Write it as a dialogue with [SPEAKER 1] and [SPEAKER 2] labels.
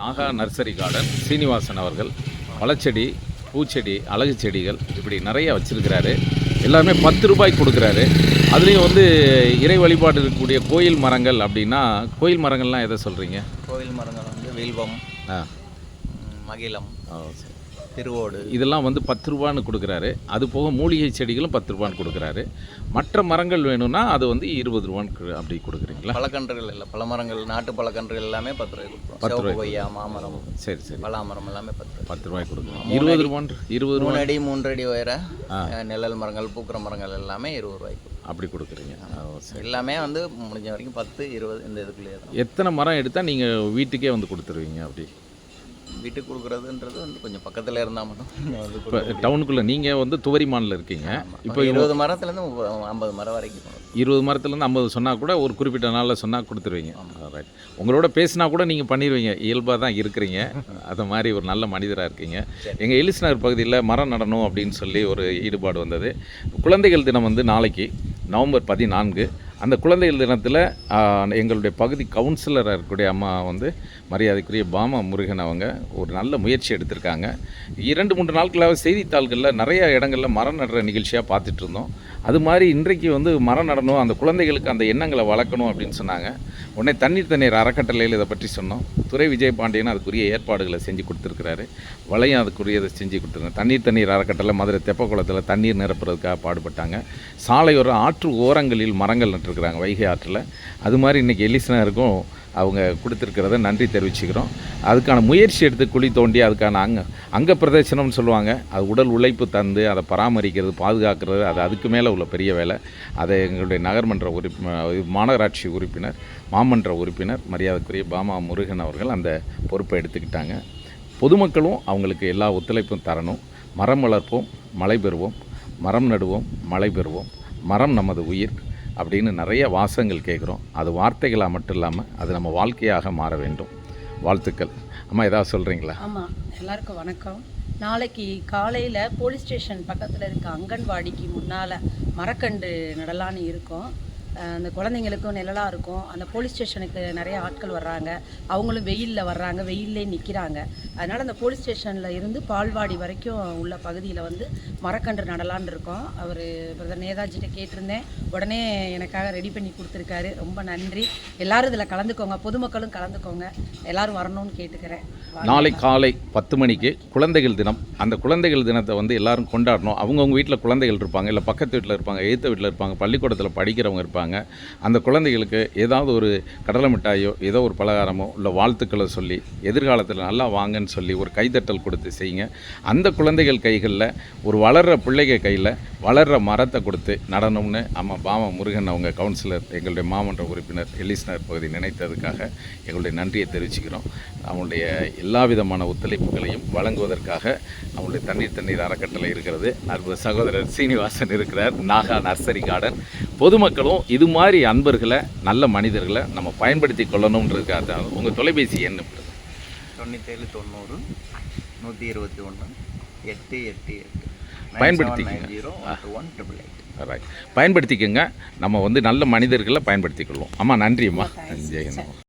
[SPEAKER 1] Naga nursery garden Srinivasan அவர்கள் பழச்செடி பூச்செடி அழகு செடிகள் இப்படி நிறைய வச்சிருக்கிறாரு. எல்லாமே பத்து ரூபாய் கொடுக்குறாரு. அதுலேயும் வந்து இறை வழிபாடு இருக்கக்கூடிய கோயில் மரங்கள் அப்படின்னா கோயில் மரங்கள்லாம் எதை சொல்கிறீங்க
[SPEAKER 2] கோவில் மரங்கள் வந்து வில்வம்
[SPEAKER 1] ஆ.
[SPEAKER 2] மகிழம்.
[SPEAKER 1] ஓ, சரி.
[SPEAKER 2] திருவோடு.
[SPEAKER 1] இதெல்லாம் வந்து பத்து ரூபான்னு கொடுக்குறாரு. அது போக மூலிகை செடிகளும் பத்து ரூபான்னு கொடுக்குறாரு. மற்ற மரங்கள் வேணும்னா அது வந்து இருபது ரூபான்னு அப்படி கொடுக்குறீங்களா?
[SPEAKER 2] பழக்கன்றுகள் இல்லை. பழமரங்கள் நாட்டு பழக்கன்றுகள் எல்லாமே பத்து ரூபாய் கொடுப்போம்
[SPEAKER 1] பத்து
[SPEAKER 2] சிவப்பு கொய்யா மாமரம்
[SPEAKER 1] சரி சரி.
[SPEAKER 2] பலாமரம் எல்லாமே பத்து ரூபாய்
[SPEAKER 1] பத்து ரூபாய் கொடுக்குறோம். இருபது ரூபான் இருபது ரூபா
[SPEAKER 2] அடி மூன்று அடி உயர நிழல் மரங்கள் பூக்கிற மரங்கள் எல்லாமே இருபது ரூபாய்க்கு.
[SPEAKER 1] அப்படி கொடுக்குறீங்க.
[SPEAKER 2] எல்லாமே வந்து முடிஞ்ச வரைக்கும் பத்து இருபது இந்த இதுக்குள்ளேயே தான்.
[SPEAKER 1] எத்தனை மரம் எடுத்தால் நீங்கள் வீட்டுக்கே வந்து கொடுத்துருவீங்க அப்படி?
[SPEAKER 2] வீட்டுக்கு கொடுக்குறதுன்றது வந்து கொஞ்சம் பக்கத்தில் இருந்தால் மட்டும்
[SPEAKER 1] இப்போ டவுனுக்குள்ளே நீங்கள் வந்து துவரிமானில் இருக்கீங்க.
[SPEAKER 2] இப்போ இருபது மரத்துலேருந்து ஐம்பது மரம் வரைக்கும்
[SPEAKER 1] இருபது மரத்துலேருந்து ஐம்பது சொன்னால் கூட ஒரு குறிப்பிட்ட நாளில் சொன்னால் கொடுத்துருவீங்க. ரைட் உங்களோட பேசினா கூட நீங்கள் பண்ணிடுவீங்க இயல்பாக தான் இருக்கிறீங்க. அது மாதிரி ஒரு நல்ல மனிதராக இருக்கீங்க. எங்கள் எலிஸ்நகர் பகுதியில் மரம் நடணும் அப்படின்னு சொல்லி ஒரு ஈடுபாடு வந்தது. குழந்தைகள் தினம் வந்து நாளைக்கு நவம்பர் பதினான்கு அந்த குழந்தைகள் தினத்தில் எங்களுடைய பகுதி கவுன்சிலராக இருக்கக்கூடிய அம்மா வந்து மரியாதைக்குரிய பாமா முருகன் அவங்க ஒரு நல்ல முயற்சி எடுத்திருக்காங்க. இரண்டு மூன்று நாட்களாக செய்தித்தாள்களில் நிறைய இடங்களில் மரம் நடுற நிகழ்ச்சியாக பார்த்துட்டு இருந்தோம். அது மாதிரி இன்றைக்கு வந்து மரம் நடணும் அந்த குழந்தைகளுக்கு அந்த எண்ணங்களை வளர்க்கணும் அப்படின்னு சொன்னாங்க. உடனே தண்ணீர் தண்ணீர் அறக்கட்டளையில் இதை பற்றி சொன்னோம். துறை விஜயபாண்டியன் அதுக்குரிய ஏற்பாடுகளை செஞ்சு கொடுத்துருக்கிறாரு. வளையம் அதுக்குரியதை செஞ்சு கொடுத்துருங்க தண்ணீர் தண்ணீர் அறக்கட்டளை மதுரை தெப்பக்குளத்தில் தண்ணீர் நிரப்புறதுக்காக பாடுபட்டாங்க. சாலையோர ஆற்று ஓரங்களில் மரங்கள் நட்டுருக்குறாங்க வைகை ஆற்றில். அது மாதிரி இன்றைக்கி எலிசனருக்கும் அவங்க கொடுத்துருக்கிறத நன்றி தெரிவிச்சுக்கிறோம். அதுக்கான முயற்சி எடுத்து குழி தோண்டி அதுக்கான அங்க அங்க பிரதேசனம்னு சொல்லுவாங்க. அது உடல் உழைப்பு தந்து அதை பராமரிக்கிறது பாதுகாக்கிறது அது அதுக்கு மேலே உள்ள பெரிய வேலை. அதை எங்களுடைய நகர்மன்ற உறுப்பி மாநகராட்சி உறுப்பினர் மாமன்ற உறுப்பினர் மரியாதைக்குரிய பாமா முருகன் அவர்கள் அந்த பொறுப்பை எடுத்துக்கிட்டாங்க. பொதுமக்களும் அவங்களுக்கு எல்லா ஒத்துழைப்பும் தரணும். மரம் வளர்ப்போம் மழை பெறுவோம் மரம் நடுவோம் மழை பெறுவோம். மரம் நமது உயிர். அப்படின்னு நிறைய வாசங்கள் கேட்குறோம். அது வார்த்தைகளாக மட்டும் இல்லாமல் அது நம்ம வாழ்க்கையாக மாற வேண்டும். வாழ்த்துக்கள். அம்மா ஏதாவது சொல்கிறீங்களா
[SPEAKER 3] ஆமாம் எல்லாருக்கும் வணக்கம். நாளைக்கு காலையில் போலீஸ் ஸ்டேஷன் பக்கத்தில் இருக்க அங்கன்வாடிக்கு முன்னால் மரக்கன்று நடலான்னு இருக்கோம். அந்த குழந்தைங்களுக்கும் நிழலாக இருக்கும். அந்த போலீஸ் ஸ்டேஷனுக்கு நிறைய ஆட்கள் வர்றாங்க. அவங்களும் வெயிலில் வர்றாங்க. வெயிலே நிற்கிறாங்க அதனால் அந்த போலீஸ் ஸ்டேஷனில் இருந்து பால்வாடி வரைக்கும் உள்ள பகுதியில் வந்து மரக்கன்று நடலான்னு இருக்கோம். அவர் பிரதர் நேதாஜிட்ட கேட்டிருந்தேன். உடனே எனக்காக ரெடி பண்ணி கொடுத்துருக்காரு. ரொம்ப நன்றி. எல்லாரும் இதில் கலந்துக்கோங்க. பொதுமக்களும் கலந்துக்கோங்க. எல்லாரும் வரணும்னு கேட்டுக்கிறேன்.
[SPEAKER 1] நாளை காலை பத்து மணிக்கு குழந்தைகள் தினம். அந்த குழந்தைகள் தினத்தை வந்து எல்லாரும் கொண்டாடணும். அவங்கவுங்க வீட்டில் குழந்தைகள் இருப்பாங்க. இல்லை பக்கத்து வீட்டில் இருப்பாங்க எய்த்த வீட்டில் இருப்பாங்க பள்ளிக்கூடத்தில் படிக்கிறவங்க இருப்பாங்க. அந்த குழந்தைகளுக்கு ஏதாவது ஒரு கடலை மிட்டாயோ ஏதோ ஒரு பலகாரமோ இல்லை வாழ்த்துக்களை சொல்லி எதிர்காலத்தில் நல்லா வாங்கன்னு சொல்லி ஒரு கைதட்டல் கொடுத்து செய்யுங்க. அந்த குழந்தைகள் கைகளில் ஒரு வளர்கிற பிள்ளைங்க கையில் வளர்கிற மரத்தை கொடுத்து நடனம்னு அம்மா பாம முருகன் அவங்க கவுன்சிலர் எங்களுடைய மாமன்ற உறுப்பினர் எலிஸ்னர் பகுதி நினைத்ததுக்காக எங்களுடைய நன்றியை தெரிவிச்சுக்கிறோம். அவங்களுடைய எல்லா விதமான ஒத்துழைப்புகளையும் வழங்குவதற்காக அவங்களுடைய தண்ணீர் தண்ணீர் அறக்கட்டளை இருக்கிறது. அற்புத சகோதரர் சீனிவாசன் இருக்கிறார். நாகா நர்சரி கார்டன் பொதுமக்களும் இது மாதிரி அன்பர்களை நல்ல மனிதர்களை நம்ம பயன்படுத்தி கொள்ளணுன்றதுக்காக தான் உங்கள் தொலைபேசி என்ன
[SPEAKER 2] தொண்ணூற்றேழு தொண்ணூறு நூற்றி இருபத்தி ஒன்று எட்டு எட்டு எட்டு.
[SPEAKER 1] பயன்படுத்திக்கங்க.
[SPEAKER 2] Zero one triple eight.
[SPEAKER 1] Right பயன்படுத்திக்கங்க. நம்ம வந்து நல்ல மனிதர்களை பயன்படுத்திக் கொள்வோம். அம்மா நன்றி அம்மா ஜெயந்த்